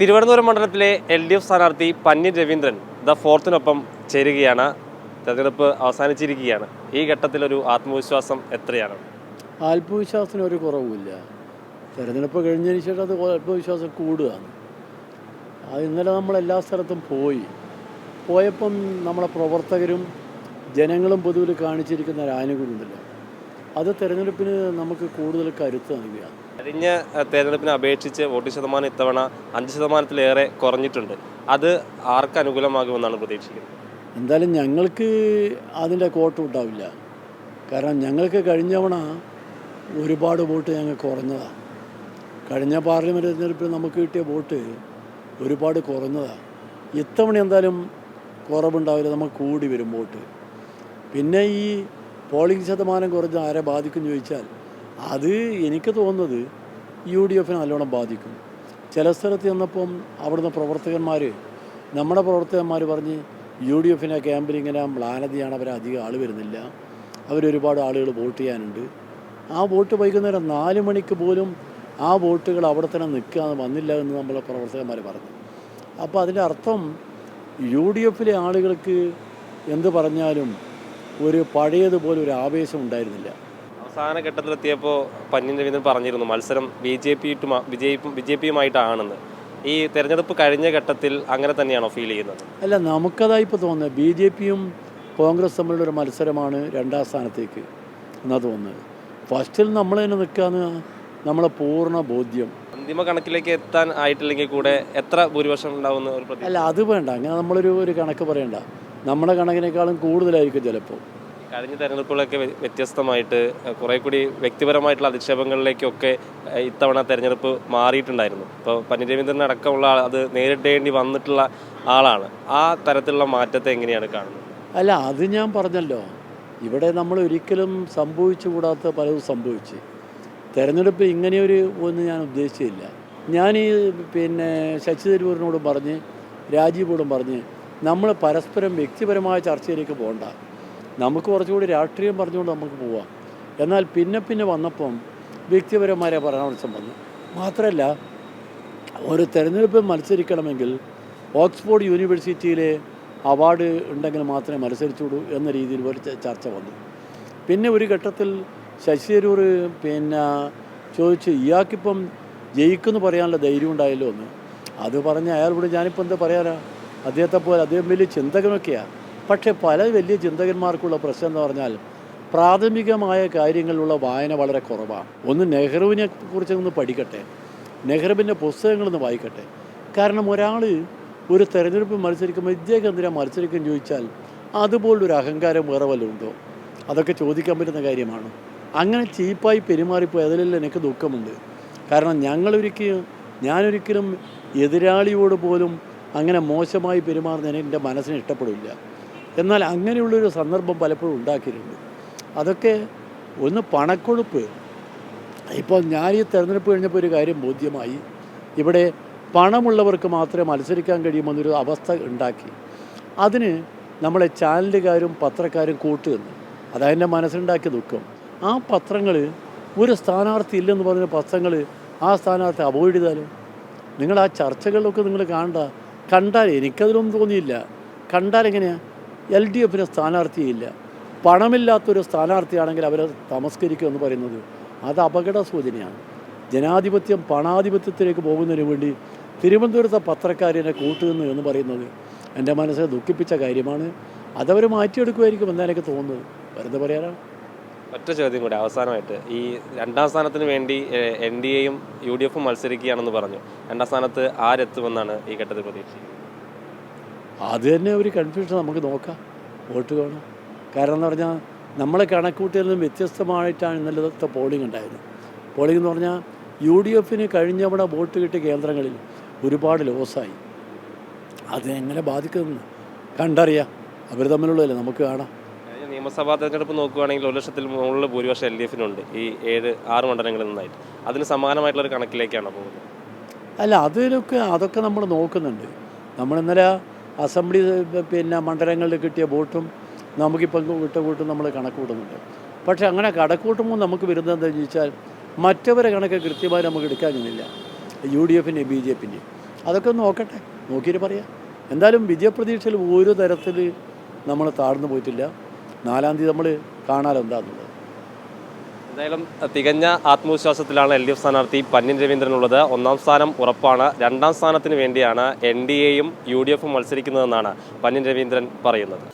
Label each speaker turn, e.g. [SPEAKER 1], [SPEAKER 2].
[SPEAKER 1] തിരുവനന്തപുരം മണ്ഡലത്തിലെ L D F സ്ഥാനാർത്ഥി പന്നി രവീന്ദ്രൻ ദ ഫോർത്തിനൊപ്പം ചേരുകയാണ്. തെരഞ്ഞെടുപ്പ് അവസാനിച്ചിരിക്കുകയാണ്. ഈ ഘട്ടത്തിൽ ഒരു ആത്മവിശ്വാസം എത്രയാണ്?
[SPEAKER 2] ആത്മവിശ്വാസത്തിന് ഒരു കുറവുമില്ല. തെരഞ്ഞെടുപ്പ് കഴിഞ്ഞതിന് ശേഷം അത് ആത്മവിശ്വാസം കൂടുകയാണ്. അത് ഇന്നലെ നമ്മൾ എല്ലാ സ്ഥലത്തും പോയി. പോയപ്പം നമ്മളെ പ്രവർത്തകരും ജനങ്ങളും പൊതുവിൽ കാണിച്ചിരിക്കുന്ന ഒരു ആനുകൂല്യമുണ്ടല്ലോ അത് തിരഞ്ഞെടുപ്പിന് നമുക്ക് കൂടുതൽ കരുത്ത് നൽകുകയാണ്.
[SPEAKER 1] കഴിഞ്ഞ തെരഞ്ഞെടുപ്പിനെ അപേക്ഷിച്ച് വോട്ട് ശതമാനം ഇത്തവണ അഞ്ച് ശതമാനത്തിലേറെ കുറഞ്ഞിട്ടുണ്ട്. അത് ആർക്ക് അനുകൂലമാകുമെന്നാണ് പ്രതീക്ഷിക്കുന്നത്?
[SPEAKER 2] എന്തായാലും ഞങ്ങൾക്ക് അതിന്റെ കോട്ടം ഉണ്ടാവില്ല. കാരണം ഞങ്ങൾക്ക് കഴിഞ്ഞവണ ഒരുപാട് വോട്ട് ഞങ്ങൾക്ക് കുറഞ്ഞതാണ് കഴിഞ്ഞ പാർലമെന്റ് തെരഞ്ഞെടുപ്പിൽ നമുക്ക് കിട്ടിയ വോട്ട് ഒരുപാട് കുറഞ്ഞതാണ് ഇത്തവണ എന്തായാലും കുറവുണ്ടാവില്ല നമുക്ക് കൂടി വരും വോട്ട്. പിന്നെ ഈ പോളിംഗ് ശതമാനം കുറഞ്ഞ് ആരെ ബാധിക്കും ചോദിച്ചാൽ അത് എനിക്ക് തോന്നുന്നത് യു ഡി എഫിനെ നല്ലോണം ബാധിക്കും. ചില സ്ഥലത്ത് ചെന്നപ്പം അവിടുന്ന് പ്രവർത്തകന്മാർ നമ്മുടെ പ്രവർത്തകന്മാർ പറഞ്ഞ് യു ഡി എഫിനെ ക്യാമ്പിൽ ഇങ്ങനെ മ്ലാനതയാണ് അവർ അധികം ആൾ വരുന്നില്ല. അവരൊരുപാട് ആളുകൾ വോട്ട് ചെയ്യാനുണ്ട്. ആ വോട്ട് വൈകുന്നേരം നാല് മണിക്ക് പോലും ആ വോട്ടുകൾ അവിടെ തന്നെ നിൽക്കാതെ വന്നില്ല എന്ന് നമ്മളെ പ്രവർത്തകന്മാർ പറഞ്ഞു. അപ്പോൾ അതിന്റെ അർത്ഥം യു ഡി എഫിലെ ആളുകൾക്ക് എന്ത് പറഞ്ഞാലും ഒരു പഴയതുപോലെ ഒരു ആവേശം ഉണ്ടായിരുന്നില്ല.
[SPEAKER 1] അവസാന ഘട്ടത്തിലെത്തിയപ്പോൾ പന്നി രവീന്ദ്രൻ പറഞ്ഞിരുന്നു മത്സരം B J P B J പിയുമായിട്ടാണെന്ന്. ഈ തെരഞ്ഞെടുപ്പ് കഴിഞ്ഞ ഘട്ടത്തിൽ അങ്ങനെ തന്നെയാണോ ഫീൽ ചെയ്യുന്നത്?
[SPEAKER 2] അല്ല നമുക്കതായി ഇപ്പോൾ തോന്നുന്നത് ബി ജെ പിയും കോൺഗ്രസ് തമ്മിലുള്ള ഒരു മത്സരമാണ് രണ്ടാം സ്ഥാനത്തേക്ക് എന്നാ തോന്നുന്നത്. ഫസ്റ്റിൽ നമ്മൾ തന്നെ നിൽക്കാന്ന് നമ്മളെ പൂർണ ബോധ്യം.
[SPEAKER 1] അന്തിമ കണക്കിലേക്ക് എത്താൻ ആയിട്ടില്ലെങ്കിൽ കൂടെ എത്ര ഭൂരിപക്ഷം ഉണ്ടാവുന്ന ഒരു
[SPEAKER 2] അല്ല അത് വേണ്ട. അങ്ങനെ നമ്മളൊരു ഒരു കണക്ക് പറയണ്ട. നമ്മുടെ കണക്കിനേക്കാളും കൂടുതലായിരിക്കും ചിലപ്പോൾ
[SPEAKER 1] കഴിഞ്ഞ തെരഞ്ഞെടുപ്പുകളൊക്കെ വ്യ- വ്യത്യസ്തമായിട്ട് കുറെ കൂടി വ്യക്തിപരമായിട്ടുള്ള അധിക്ഷേപങ്ങളിലേക്കൊക്കെ ഇത്തവണ തെരഞ്ഞെടുപ്പ് മാറിയിട്ടുണ്ടായിരുന്നു. ഇപ്പോൾ പന്നി രവീന്ദ്രൻ അടക്കമുള്ള ആൾ അത് നേരിടേണ്ടി വന്നിട്ടുള്ള ആളാണ്. ആ തരത്തിലുള്ള മാറ്റത്തെ എങ്ങനെയാണ് കാണുന്നത്?
[SPEAKER 2] അല്ല അത് ഞാൻ പറഞ്ഞല്ലോ. ഇവിടെ നമ്മൾ ഒരിക്കലും സംഭവിച്ചുകൂടാത്ത പലതും സംഭവിച്ചു. തെരഞ്ഞെടുപ്പ് ഇങ്ങനെയൊരു ഒന്നും ഞാൻ ഉദ്ദേശിച്ചില്ല. ഞാൻ ഈ പിന്നെ ശശി തരൂരിനോടും പറഞ്ഞ് രാജീവോടും പറഞ്ഞ് നമ്മൾ പരസ്പരം വ്യക്തിപരമായ ചർച്ചയിലേക്ക് പോകണ്ട നമുക്ക് കുറച്ചുകൂടി രാഷ്ട്രീയം പറഞ്ഞുകൊണ്ട് നമുക്ക് പോവാം. എന്നാൽ പിന്നെ പിന്നെ വന്നപ്പം വ്യക്തിപരമായ പരാമർശം വന്നു. മാത്രമല്ല ഒരു തെരഞ്ഞെടുപ്പ് മത്സരിക്കണമെങ്കിൽ ഓക്സ്ഫോർഡ് യൂണിവേഴ്സിറ്റിയിലെ അവാർഡ് ഉണ്ടെങ്കിൽ മാത്രമേ മത്സരിച്ചുള്ളൂ എന്ന രീതിയിൽ ഒരു ചർച്ച വന്നു. പിന്നെ ഒരു ഘട്ടത്തിൽ ശശി തരൂർ പിന്നെ ചോദിച്ച് ഇയാൾക്കിപ്പം ജയിക്കുമെന്ന് പറയാനുള്ള ധൈര്യം ഉണ്ടായല്ലോ എന്ന്. അത് പറഞ്ഞ് അയാളോട് ഞാനിപ്പോൾ എന്താ പറയാനാ? അദ്ദേഹത്തെ പോലെ അദ്ദേഹം വലിയ ചിന്തകനൊക്കെയാണ് പക്ഷേ പല വലിയ ചിന്തകന്മാർക്കുള്ള പ്രശ്നം എന്ന് പറഞ്ഞാൽ പ്രാഥമികമായ കാര്യങ്ങളിലുള്ള വായന വളരെ കുറവാണ്. ഒന്ന് നെഹ്റുവിനെ കുറിച്ച് ഒന്ന് പഠിക്കട്ടെ. നെഹ്റുവിന്റെ പുസ്തകങ്ങളൊന്ന് വായിക്കട്ടെ. കാരണം ഒരാൾ ഒരു തെരഞ്ഞെടുപ്പ് മത്സരിക്കുമ്പോൾ ഇദ്ദേഹം മത്സരിക്കും ചോദിച്ചാൽ അതുപോലൊരു അഹങ്കാരം വേറെ വല്ലതും ഉണ്ടോ? അതൊക്കെ ചോദിക്കാൻ പറ്റുന്ന കാര്യമാണ്. അങ്ങനെ ചീപ്പായി പെരുമാറിപ്പോയി അതിലെല്ലാം എനിക്ക് ദുഃഖമുണ്ട്. കാരണം ഞങ്ങളൊരിക്കലും ഞാനൊരിക്കലും എതിരാളിയോട് പോലും അങ്ങനെ മോശമായി പെരുമാറുന്നതിന് എന്റെ മനസ്സിന് ഇഷ്ടപ്പെടില്ല. എന്നാൽ അങ്ങനെയുള്ളൊരു സന്ദർഭം പലപ്പോഴും ഉണ്ടാക്കിയിട്ടുണ്ട്. അതൊക്കെ ഒന്ന് പണക്കൊഴുപ്പ്. ഇപ്പോൾ ഞാൻ ഈ തെരഞ്ഞെടുപ്പ് കഴിഞ്ഞപ്പോൾ ഒരു കാര്യം ബോധ്യമായി. ഇവിടെ പണമുള്ളവർക്ക് മാത്രമേ മത്സരിക്കാൻ കഴിയുമെന്നൊരു അവസ്ഥ ഉണ്ടാക്കി. അതിന് നമ്മളെ ചാനലുകാരും പത്രക്കാരും കൂട്ടുനിന്നു അതെന്റെ മനസ്സിലുണ്ടാക്കിയ ദുഃഖം. ആ പത്രങ്ങൾ ഒരു സ്ഥാനാർത്ഥി ഇല്ലെന്ന് പറഞ്ഞ പത്രങ്ങൾ ആ സ്ഥാനാർത്ഥി അവോയ്ഡ് ചെയ്താലോ? നിങ്ങൾ ആ ചർച്ചകളിലൊക്കെ നിങ്ങൾ കാണണ്ട. കണ്ടാൽ എനിക്കതിലൊന്നും തോന്നിയില്ല. കണ്ടാൽ എങ്ങനെയാണ് എൽ ഡി എഫിന് സ്ഥാനാർത്ഥിയില്ല. പണമില്ലാത്തൊരു സ്ഥാനാർത്ഥിയാണെങ്കിൽ അവരെ തമസ്കരിക്കുക എന്ന് പറയുന്നത് അത് അപകട സൂചനയാണ്. ജനാധിപത്യം പണാധിപത്യത്തിലേക്ക് പോകുന്നതിന് വേണ്ടി തിരുവനന്തപുരത്തെ പത്രക്കാരനെ കൂട്ടുന്നു എന്ന് പറയുന്നത് എന്റെ മനസ്സിനെ ദുഃഖിപ്പിച്ച കാര്യമാണ്. അതവർ മാറ്റിയെടുക്കുമായിരിക്കും എന്നാണ് എനിക്ക് തോന്നുന്നത്. വെറുതെ പറയാനാണ്
[SPEAKER 1] ഒറ്റ ചോദ്യം കൂടി അവസാനമായിട്ട്. ഈ രണ്ടാം സ്ഥാനത്തിന് വേണ്ടി എൻ ഡി എയും യു ഡി എഫും മത്സരിക്കുകയാണെന്ന് പറഞ്ഞു. രണ്ടാം സ്ഥാനത്ത് ആരെത്തുമെന്നാണ് ഈ ഘട്ടത്തിൽ പ്രതീക്ഷിക്കുന്നത്?
[SPEAKER 2] അത് തന്നെ ഒരു കൺഫ്യൂഷൻ നമുക്ക് നോക്കാം. വോട്ട് വേണം കാരണം എന്ന് പറഞ്ഞാൽ നമ്മളെ കണക്കൂട്ടിയിൽ നിന്നും വ്യത്യസ്തമായിട്ടാണ് ഇന്നലത്തെ പോളിംഗ് ഉണ്ടായിരുന്നത്. പോളിംഗ് എന്ന് പറഞ്ഞാൽ യു ഡി എഫിന് കഴിഞ്ഞവിടെ വോട്ട് കിട്ടിയ കേന്ദ്രങ്ങളിൽ ഒരുപാട് ലോസായി അതെങ്ങനെ ബാധിക്കുന്നു ബാധിക്കുമെന്ന് കണ്ടറിയാം. അവർ തമ്മിലുള്ളതല്ലേ നമുക്ക് കാണാം.
[SPEAKER 1] നിയമസഭാ തെരഞ്ഞെടുപ്പ് നോക്കുകയാണെങ്കിൽ ഒരു ലക്ഷത്തിൽ മുകളിൽ ഭൂരിപക്ഷം എൽ ഡി എഫിനുണ്ട്. ഈ ഏഴ് ആറ് മണ്ഡലങ്ങളിൽ നിന്നായിട്ട്. അതിന് സമാനമായിട്ടുള്ള ഒരു കണക്കിലേക്കാണ് പോകുന്നത്?
[SPEAKER 2] അല്ല അതിലൊക്കെ അതൊക്കെ നമ്മൾ നോക്കുന്നുണ്ട്. നമ്മൾ ഇന്നലെ അസംബ്ലി പിന്നെ മണ്ഡലങ്ങളിൽ കിട്ടിയ വോട്ടും നമുക്കിപ്പം വിട്ട വോട്ടും നമ്മൾ കണക്ക് കൂട്ടുന്നുണ്ട് പക്ഷേ അങ്ങനെ കണക്കൂട്ടുമ്പോൾ നമുക്ക് വരുന്നത് എന്താണെന്ന് ചോദിച്ചാൽ മറ്റവരെ കണക്ക് കൃത്യമായി നമുക്ക് എടുക്കാൻ കഴിയുന്നില്ല. യു ഡി എഫിന്റെ ബി ജെ പിന്റെ അതൊക്കെ ഒന്ന് നോക്കട്ടെ. നോക്കിയിട്ട് പറയാം. എന്തായാലും വിജയപ്രതീക്ഷയിൽ ഒരു തരത്തിൽ നമ്മൾ താഴ്ന്നു പോയിട്ടില്ല. നാലാം തീയതി നമ്മൾ കാണാലോ എന്താണെന്നുള്ളത്
[SPEAKER 1] എന്തായാലും തികഞ്ഞ ആത്മവിശ്വാസത്തിലാണ് എൽ ഡി എഫ് സ്ഥാനാർത്ഥി പന്നിൻ രവീന്ദ്രനുള്ളത്. ഒന്നാം സ്ഥാനം ഉറപ്പാണ്. രണ്ടാം സ്ഥാനത്തിന് വേണ്ടിയാണ് എൻ ഡി എയും യു ഡി എഫും മത്സരിക്കുന്നതെന്നാണ് പന്നിൻ രവീന്ദ്രൻ പറയുന്നത്.